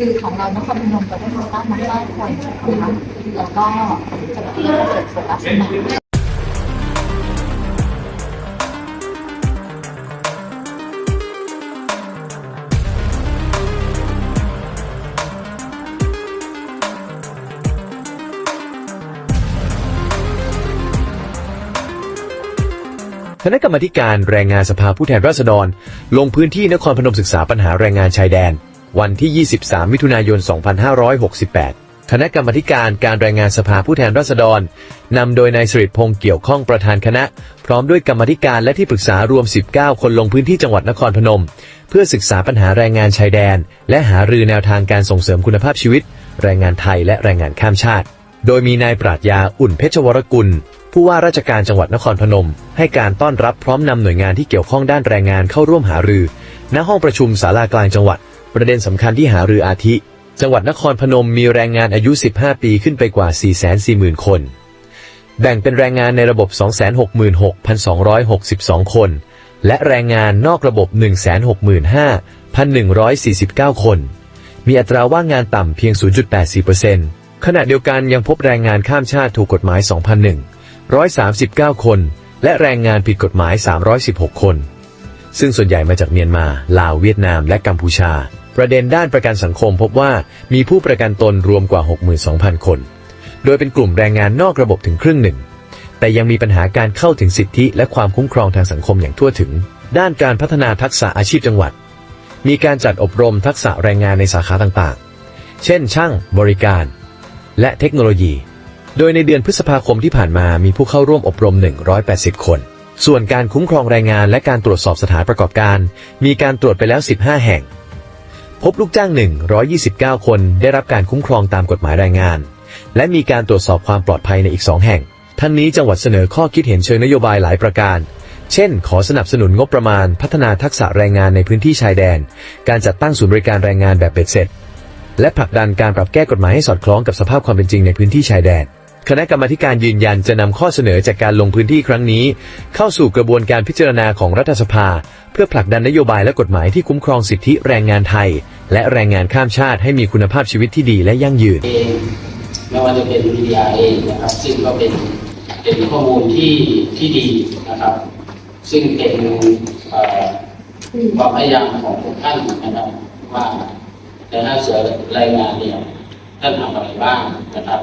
คือของเรานครพนมจะได้โคต้ามาห้คนนะคะแล้วก็จะมีเจ็ดคนรับสมัครคณะกรรมธิการแรงงานสภาผู้แทนราษฎร ลงพื้นที่นครพนมศึกษาปัญหาแรงงานชายแดน วันที่ 23 มิถุนายน 2568 คณะกรรมการการแรงงานสภาผู้แทนราษฎร นำโดยนายสิริพงษ์เกี่ยวข้องประธานคณะ พร้อมด้วยกรรมธิการและที่ปรึกษารวม 19 คนลงพื้นที่จังหวัดนครพนม เพื่อศึกษาปัญหาแรงงานชายแดน และหารือแนวทางการส่งเสริมคุณภาพชีวิต แรงงานไทยและแรงงานข้ามชาติ โดยมีนายปราดยาอุ่นเพชรวรกุลผู้ว่าราชการจังหวัดนครพนม ให้การต้อนรับพร้อมนำหน่วยงานที่เกี่ยวข้องด้านแรงงานเข้าร่วมหารือ ณห้องประชุมศาลากลางจังหวัด ประเด็นสำคัญที่หารืออาทิ จังหวัดนครพนมมีแรงงานอายุ 15 ปีขึ้นไปกว่า 440,000 คน แบ่งเป็นแรงงานในระบบ 266,262 คน และแรงงานนอกระบบ 165,149 คน มีอัตราว่างงานต่ำเพียง 0.84%ขณะเดียวกันยังพบแรงงานข้ามชาติถูกกฎหมาย 2,139 คน และแรงงานผิดกฎหมาย 316 คน ซึ่งส่วนใหญ่มาจากเมียนมา ลาวเวียดนาม และกัมพูชา ประเด็นด้านประกันสังคมพบว่ามีผู้ประกันตนรวมกว่า 62,000 คน โดยเป็นกลุ่มแรงงานนอกระบบถึงครึ่งหนึ่ง แต่ยังมีปัญหาการเข้าถึงสิทธิและความคุ้มครองทางสังคมอย่างทั่วถึง ด้านการพัฒนาทักษะอาชีพจังหวัด มีการจัดอบรมทักษะแรงงานในสาขาต่างๆ เช่น ช่าง บริการ และเทคโนโลยี โดยในเดือนพฤษภาคมที่ผ่านมามีผู้เข้าร่วมอบรม 180 คน ส่วนการคุ้มครองแรงงานและการตรวจสอบสถานประกอบการ มีการตรวจไปแล้ว 15 แห่ง พบลูกจ้าง 129 คนได้รับการคุ้มครองตามกฎหมายแรงงาน และมีการตรวจสอบความปลอดภัยในอีก 2 แห่ง ทั้งนี้จังหวัดเสนอข้อคิดเห็นเชิงนโยบายหลายประการ เช่น ขอสนับสนุนงบประมาณ พัฒนาทักษะแรงงานในพื้นที่ชายแดน การจัดตั้งศูนย์บริการแรงงานแบบเบ็ดเสร็จ และผลักดันการปรับแก้กฎหมายให้สอดคล้องกับสภาพความเป็นจริงในพื้นที่ชายแดน คณะกรรมาการยืนยันจะนำข้อเสนอจากการลงพื้นที่ครั้งนี้ เข้าสู่กระบวนการพิจารณาของรัฐสภา เพื่อผลักดันนโยบายและกฎหมายที่คุ้มครองสิทธิแรงงานไทย และแรงงานข้ามชาติให้มีคุณภาพชีวิตที่ดีและยั่งยืนเองไม่ว่าจะเป็นวิทยาเองนะครับซึ่งก็เป็นเป็นข้อมูลที่ที่ดีนะครับ ซึ่งเป็นความพยายามของทุกท่านนะครับว่าในหน้าเสือรายงานเนี่ยท่านทำอะไรบ้างนะครับ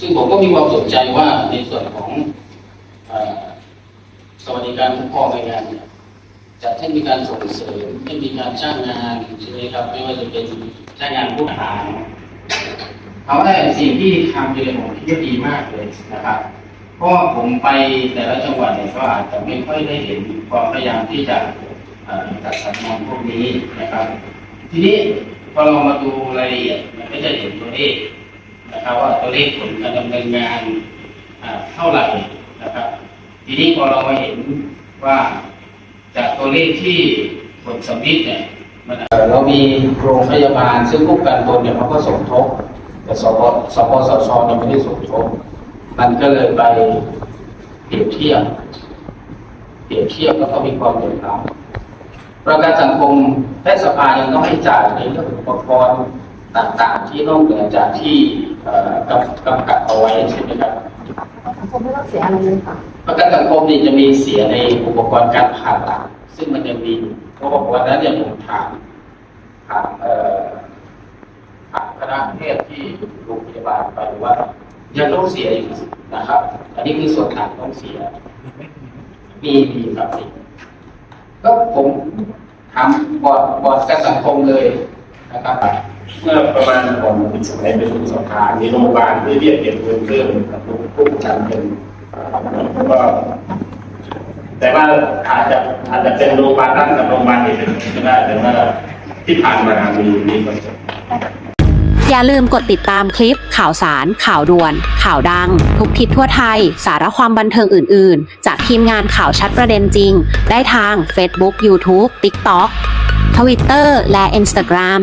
ซึ่งผมก็มีความสนใจว่าในส่วนของอสวัสดิการคุ้มครองแรงงานเนี่ยจะให้มีการส่งเสริมให้มีการจ้างงานใช่ไหมครับไม่ว่าจะเป็นจ้างงานผู้หารเอาได้สิ่งที่ทำอยู่ในผมคิดว่าดีมากเลยนะครับเพราะผมไปแต่ละจังหวัดเนี่ยก็อาจจะไม่ค่อยได้เห็นความพยายามที่จะจัดสรรงานพวกนี้นะครับ ทีนี้พอเรามาดูรายละเอียดมันก็จะเห็นตัวเลข นะครับว่าตัวเลขผลการดำเนินงานเท่าไหร่นะครับ ทีนี้พอเรามาเห็นว่าจากตัวเลขที่ผลสำลิดเนี่ยมันเรามีโรงพยาบาลซึ่งผู้การตนเนี่ยเขาก็สมทบแต่สปสปสชเนี่ยไม่ได้สมทบมันก็เลยไปเปรียบเทียบเปรียบเทียบแล้วก็มีความเหลื่อมล้ำประกันสังคมแพทยสภายังต้องให้จ่ายในเรื่องอุปกรณ์ ต่างๆ ที่นอกเหนือจากที่เอ่อกำกำกับเอาไว้ใช่ไหมครับสังคมไม่ต้องเสียอะไรเลยค่ะประกันสังคมนี่จะมีเสียในอุปกรณ์การผ่าตัดซึ่งมันยังมีอยู่เพราะว่าวันนั้นเนี่ยผมถามถามเอ่อถามคณะแพทย์ที่โรงพยาบาลไปว่ายังต้องเสียอยู่นะครับ อันนี้คือส่วนต่างต้องเสีย มีมีครับมีก็ผมถามบอร์ดบอร์ดการสังคมเลยนะครับ เมื่อประมาณก่อนสมัยเป็นสงครามมีโรงพยาบาลที่เรียกเก็บเงินเพิ่มกับผู้ประกันเป็นก็แต่ว่าอาจจะอาจจะเป็นโรงพยาบาลนั้นกับโรงพยาบาลอื่นก็ได้แต่ว่าที่ผ่านมามีมีคนอย่าลืมกดติดตามคลิป ข่าวสาร ข่าวด่วน ข่าวดัง ทุกทิศทั่วไทย สาระความบันเทิงอื่น ๆ จากทีมงานข่าวชัดประเด็นจริง ได้ทาง Facebook YouTube TikTok Twitter และ Instagram